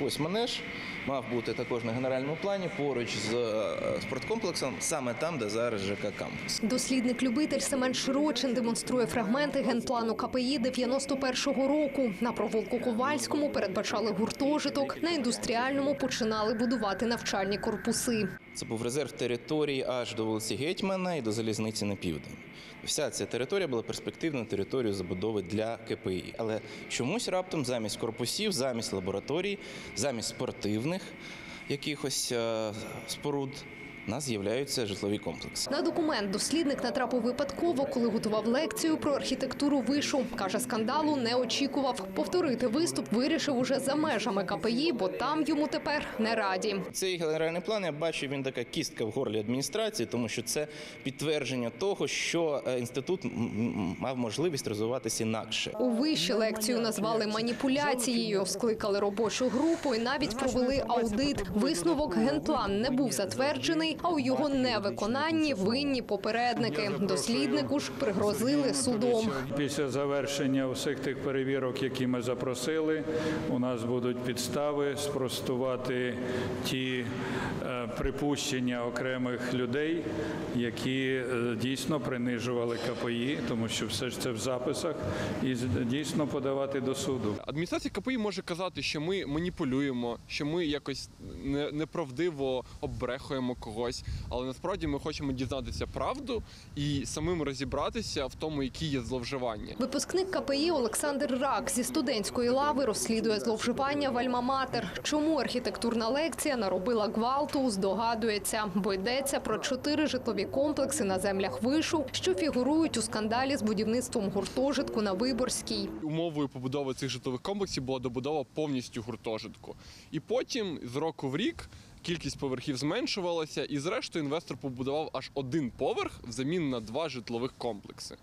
Ось манеж мав бути також на генеральному плані поруч з е, спорткомплексом, саме там, де зараз ЖК кампус. Дослідник-любитель Семен Широчин демонструє фрагменти генплану КПІ 91-го року. На провулку Ковальському передбачали гуртожиток, на індустріальному починали будувати навчальні корпуси. Це був резерв території аж до вулиці Гетьмана і до залізниці на південь. Вся ця територія була перспективною територією забудови для КПІ. Але чомусь раптом замість корпусів, замість лабораторій, замість спортивних якихось е, споруд у нас з'являються житлові комплекси. На документ дослідник натрапив випадково, коли готував лекцію про архітектуру вишу. Каже, скандалу не очікував. Повторити виступ вирішив уже за межами КПІ, бо там йому тепер не раді. Цей генеральний план я бачу, він така кістка в горлі адміністрації, тому що це підтвердження того, що е, інститут мав можливість розвиватися інакше. У виші лекцію назвали маніпуляцією, скликали робочу групу і навіть провели аудит. Висновок генплан не був затверджений, а у його невиконанні винні попередники. Досліднику ж пригрозили судом. Після завершення усіх тих перевірок, які ми запросили, у нас будуть підстави спростувати ті е, припущення окремих людей, які е, дійсно принижували КПІ, тому що все ж це в записах, і з- дійсно подавати до суду. Адміністрація КПІ може казати, що ми маніпулюємо, що ми якось не- неправдиво оббрехуємо когось, але насправді ми хочемо дізнатися правду і самим розібратися в тому, які є зловживання. Випускник КПІ Олександр Рак зі студентської лави розслідує зловживання в Альма-Матер. Чому архітектурна лекція наробила гвалту, здогадується, бо йдеться про чотири житлові комплекси на землях вишу, що фігурують у скандалі з будівництвом гуртожитку на Виборській. Умовою побудови цих житлових комплексів була добудова повністю гуртожитку. І потім з року в рік. Кількість поверхів зменшувалася, і зрештою інвестор побудував аж один поверх взамін на два житлових комплекси.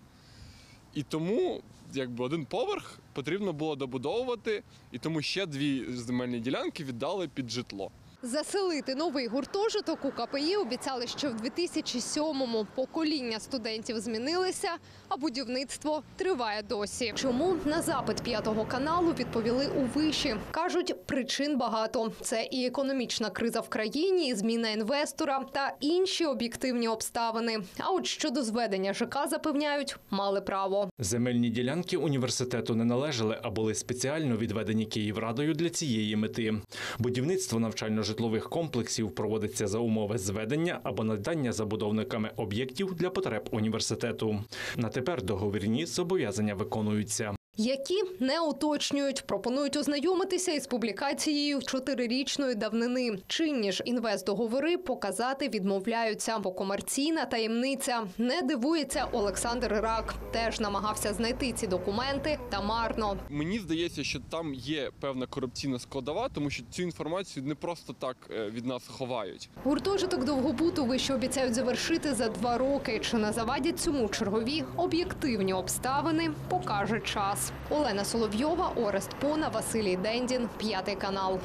І тому, якби один поверх потрібно було добудовувати, і тому ще дві земельні ділянки віддали під житло. Заселити новий гуртожиток у КПІ обіцяли ще в 2007-му. Покоління студентів змінилися, а будівництво триває досі. Чому на запит п'ятого каналу відповіли у виші? кажуть, причин багато. Це і економічна криза в країні, і зміна інвестора та інші об'єктивні обставини. А от щодо зведення ЖК запевняють, мали право. Земельні ділянки університету не належали, а були спеціально відведені Київрадою для цієї мети. Будівництво навчально-житлових комплексів проводиться за умови зведення або надання забудовниками об'єктів для потреб університету. На тепер договірні зобов'язання виконуються. Які не уточнюють, пропонують ознайомитися із публікацією чотирирічної давнини. Чинні ж інвестдоговори показати відмовляються, бо комерційна таємниця не дивується Олександр Рак. Теж намагався знайти ці документи та марно. Мені здається, що там є певна корупційна складова, тому що цю інформацію не просто так е, від нас ховають. Гуртожиток довгобуту вище обіцяють завершити за два роки. Чи не завадять цьому чергові об'єктивні обставини, покаже час. Олена Соловйова, Орест Пона, Василій Дендін, п'ятий канал.